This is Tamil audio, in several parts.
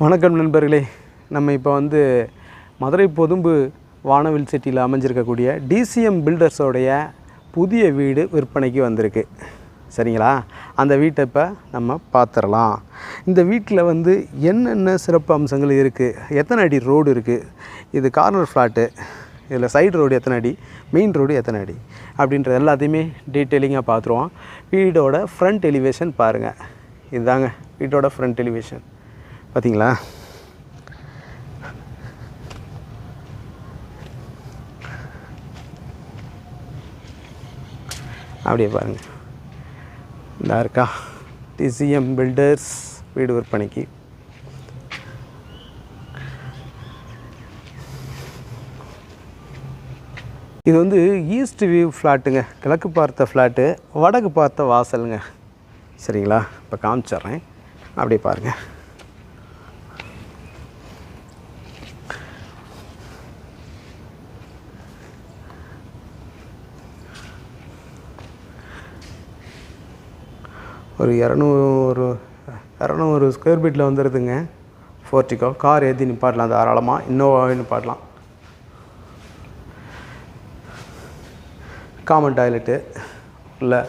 வணக்கம் நண்பர்களே. நம்ம இப்போ வந்து மதுரை பொதும்பு வானவில் சிட்டியில் அமைஞ்சிருக்கக்கூடிய டிசிஎம் பில்டர்ஸோடைய புதிய வீடு விற்பனைக்கு வந்திருக்கு. சரிங்களா? அந்த வீட்டை இப்போ நம்ம பார்த்துடலாம் இந்த வீட்டில் வந்து என்னென்ன சிறப்பு அம்சங்கள் இருக்குது எத்தனை அடி ரோடு இருக்குது இது கார்னர் ஃப்ளாட்டு இதில் சைடு ரோடு எத்தனை அடி மெயின் ரோடு எத்தனை அடி? அப்படின்றது எல்லாத்தையுமே டீட்டெயிலிங்காக பார்த்துருவோம் வீடோட ஃப்ரண்ட் எலிவேஷன் பாருங்கள் இதுதாங்க வீட்டோட ஃப்ரண்ட் எலிவேஷன் பார்த்தீங்களா அப்படியே பாருங்கள் இதாக இருக்கா? டிசிஎம் பில்டர்ஸ் வீடு விற்பனைக்கு. இது வந்து ஈஸ்ட் வியூ ஃப்ளாட்டுங்க கிழக்கு பார்த்த ஃப்ளாட்டு வடக்கு பார்த்த வாசலுங்க. சரிங்களா? இப்போ காமிச்சிட்றேன். அப்படியே பாருங்கள் ஒரு இரநூறு இரநூறு ஸ்கொயர் ஃபீட்டில் வந்துடுதுங்க ஃபோர்ட்டிக்கோ கார் ஏற்றி நிப்பாட்டலாம் தாராளமாக இன்னோவாவே நிப்பாட்டலாம். காமன் டாய்லெட்டு இல்லை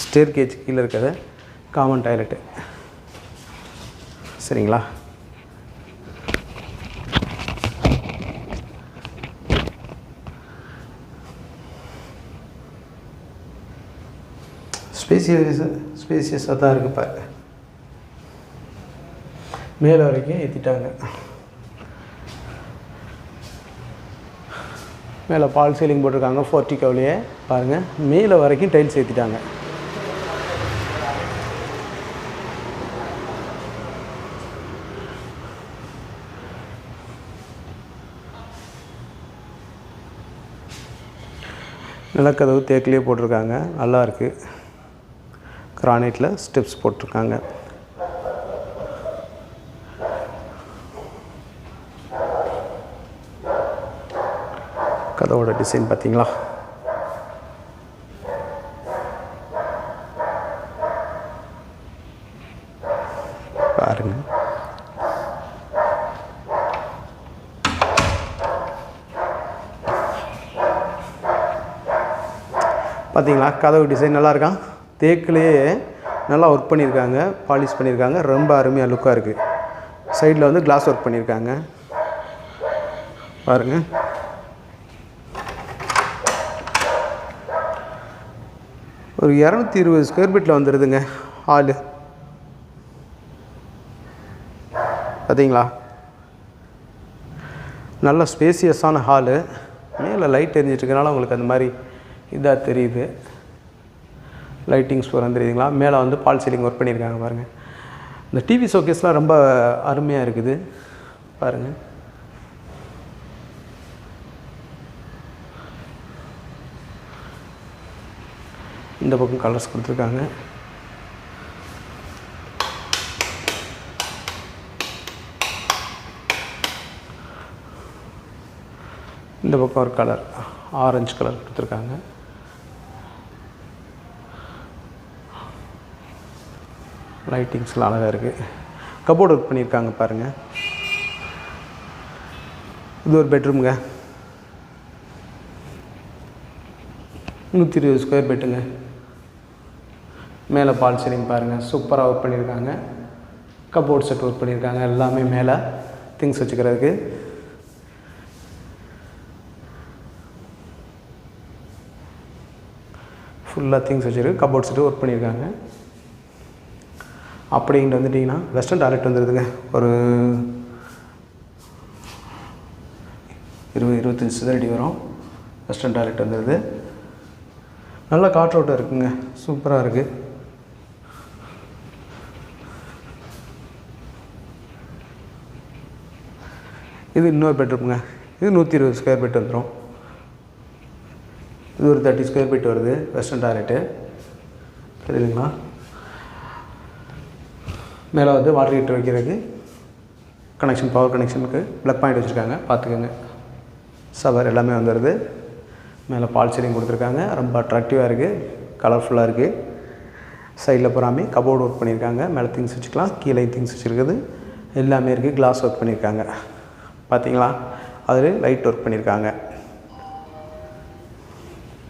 ஸ்டேர் கேஜ் கீழே இருக்கிறது காமன் டாய்லெட்டு சரிங்களா? ஸ்பேசியஸ் ஸ்பேசியஸாக தான் இருக்குது பாருங்க. மேலே வரைக்கும் ஏற்றிட்டாங்க மேலே பால் சீலிங் போட்டிருக்காங்க ஃபோர்ட்டிக்கோவிலேயே பாருங்கள் மேலே வரைக்கும் டைல்ஸ் ஏற்றிட்டாங்க நிலக்கதவு தேக்கிலே போட்டிருக்காங்க. நல்லா இருக்குது கிரானைட்டில் ஸ்டெப்ஸ் போட்டிருக்காங்க. கதவோட டிசைன் பார்த்தீங்களா? பாருங்க. பார்த்தீங்களா? கதவு டிசைன் நல்லா இருக்கான் தேக்கிலேயே நல்லா ஒர்க் பண்ணியிருக்காங்க பாலிஷ் பண்ணியிருக்காங்க. ரொம்ப அருமையாக லுக்காக இருக்குது சைடில் வந்து கிளாஸ் ஒர்க் பண்ணியிருக்காங்க. பாருங்கள் ஒரு இரநூத்தி இருபது ஸ்கொயர் ஃபீட்டில் வந்துடுதுங்க ஹாலு பார்த்தீங்களா நல்ல ஸ்பேசியஸான ஹாலு மேலே லைட் எரிஞ்சிட்ருக்கனால உங்களுக்கு அந்த மாதிரி இதாக தெரியுது. லைட்டிங்ஸ் பூரா மேலே வந்து பால் சீலிங் ஒர்க் பண்ணியிருக்காங்க பாருங்கள் இந்த டிவி ஷோகேஸ்லாம் ரொம்ப அருமையாக இருக்குது. பாருங்கள் இந்த பக்கம் கலர்ஸ் கொடுத்துருக்காங்க. இந்த பக்கம் ஒரு கலர் ஆரஞ்சு கலர் கொடுத்துருக்காங்க. லைட்டிங்ஸ்லாம் அழகாக இருக்குது கபோர்டு ஒர்க் பண்ணியிருக்காங்க பாருங்கள் இது ஒரு பெட்ரூம்ங்க நூற்றி இருபது ஸ்கொயர் ஃபீட்டுங்க மேலே பால் சீலிங் பாருங்கள் சூப்பராக ஒர்க் பண்ணியிருக்காங்க. கபோர்ட் செட் ஒர்க் பண்ணியிருக்காங்க. எல்லாமே மேலே திங்ஸ் வச்சுக்கிறதுக்கு. ஃபுல்லாக திங்ஸ் வச்சுருக்கு கபோர்ட் செட்டு ஒர்க் பண்ணியிருக்காங்க. அப்படின்ட்டு வந்துட்டிங்கன்னா வெஸ்டர்ன் டாய்லெட் வந்துடுதுங்க ஒரு இருபது இருபத்தஞ்சி சதுரடி வரும். வெஸ்டர்ன் டாய்லெட் வந்துடுது நல்ல காற்றோட்டம் இருக்குங்க. சூப்பராக இருக்குது இது இன்னொரு பெட்ரூம்ங்க. இது நூற்றி இருபது ஸ்கொயர் ஃபீட் வந்துடும் இது ஒரு தேர்ட்டி ஸ்கொயர் ஃபீட் வருது. வெஸ்டர்ன் டாய்லெட்டு சரிங்களா மேலே வந்து வாட்டர் ஹீட்டர் வைக்கிறதுக்கு கனெக்ஷன் பவர் கனெக்ஷனுக்கு ப்ளக் பாயிண்ட் வச்சுருக்காங்க. பார்த்துக்கோங்க. சவர் எல்லாமே வந்துடுது மேலே பால் சீலிங் கொடுத்துருக்காங்க. ரொம்ப அட்ராக்டிவாக இருக்குது கலர்ஃபுல்லாக இருக்குது சைடில் பூராமே கபோர்டு ஒர்க் பண்ணியிருக்காங்க. மேலே திங்ஸ் வச்சுக்கலாம். கீழே திங்ஸ் வச்சுருக்குது. எல்லாமே இருக்குது கிளாஸ் ஒர்க் பண்ணியிருக்காங்க. பார்த்தீங்களா? அதில் லைட் ஒர்க் பண்ணியிருக்காங்க.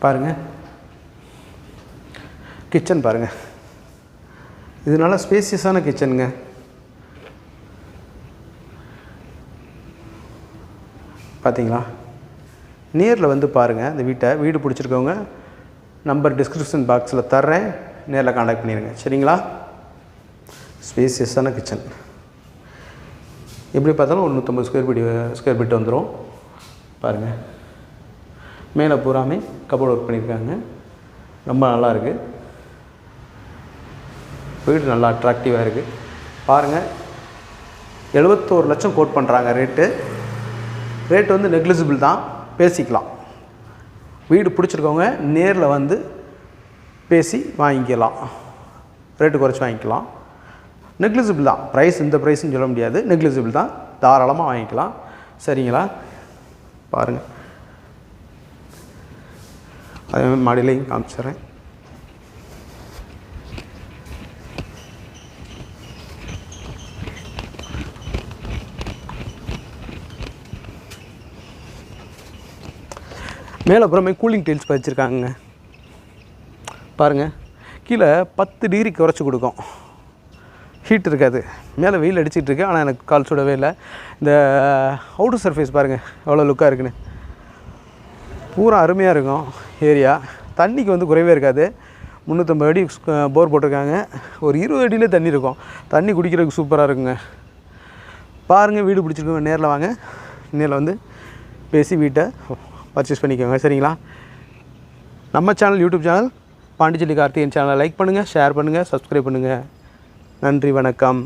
பாருங்கள் கிச்சன் பாருங்கள் இது நல்லா ஸ்பேசியஸான கிச்சனுங்க பார்த்தீங்களா நேரில் வந்து பாருங்கள் இந்த வீட்டை. வீடு பிடிச்சிருக்கவங்க நம்பர் டிஸ்கிரிப்ஷன் பாக்ஸில் தர்றேன். நேரில் காண்டாக்ட் பண்ணிடுங்க சரிங்களா? ஸ்பேசியஸான கிச்சன் எப்படி பார்த்தாலும் ஒரு நூற்றம்பது ஸ்கொயர் ஃபீட் ஸ்கொயர் ஃபீட் வந்துடும் பாருங்கள் மேலே பூராமே கபோர்ட் ஒர்க் பண்ணியிருக்காங்க ரொம்ப நல்லா இருக்குது வீடு நல்லா அட்ராக்டிவாக இருக்குது பாருங்கள் எழுபத்தோரு லட்சம் கோட் பண்ணுறாங்க ரேட்டு ரேட் வந்து நெக்லிஜிபிள் தான். பேசிக்கலாம். வீடு பிடிச்சிருக்கவங்க நேரில் வந்து பேசி வாங்கிக்கலாம். ரேட்டு குறைச்சி வாங்கிக்கலாம். நெக்லிஜிபிள் தான். ப்ரைஸ் இந்த ப்ரைஸ்னு சொல்ல முடியாது. நெக்லிஜிபிள் தான். தாராளமாக வாங்கிக்கலாம். சரிங்களா? பாருங்கள் அதே மாதிரி மாடியிலையும் காமிச்சிடுறேன். மேலே அப்புறமே கூலிங் டைல்ஸ் வச்சுருக்காங்க பாருங்கள் கீழே பத்து டிகிரி குறைச்சி கொடுக்கும். ஹீட் இருக்காது. மேலே வெயில் அடிச்சிட்ருக்கு ஆனால் எனக்கு கால் சுடவே இல்லை. இந்த அவுட்டர் சர்ஃபேஸ் பாருங்கள் எவ்வளோ லுக்காக இருக்குன்னு. பூரா அருமையாக இருக்கும் ஏரியா தண்ணிக்கு வந்து குறைவே இருக்காது. முந்நூற்றம்பது அடி போர் போட்டிருக்காங்க. ஒரு இருபது அடியிலே தண்ணி இருக்கும். தண்ணி குடிக்கிறதுக்கு சூப்பராக இருக்குங்க. பாருங்கள் வீடு பிடிச்சிருக்கோங்க நேரில் வாங்க. நேரில் வந்து பேசி வீட்டை பர்ச்சேஸ் பண்ணிக்கோங்க சரிங்களா? நம்ம channel YouTube channel Pondicherry Karthikeyan சேனலை லைக் பண்ணுங்கள் ஷேர் பண்ணுங்கள் சப்ஸ்கிரைப் பண்ணுங்கள் நன்றி வணக்கம்.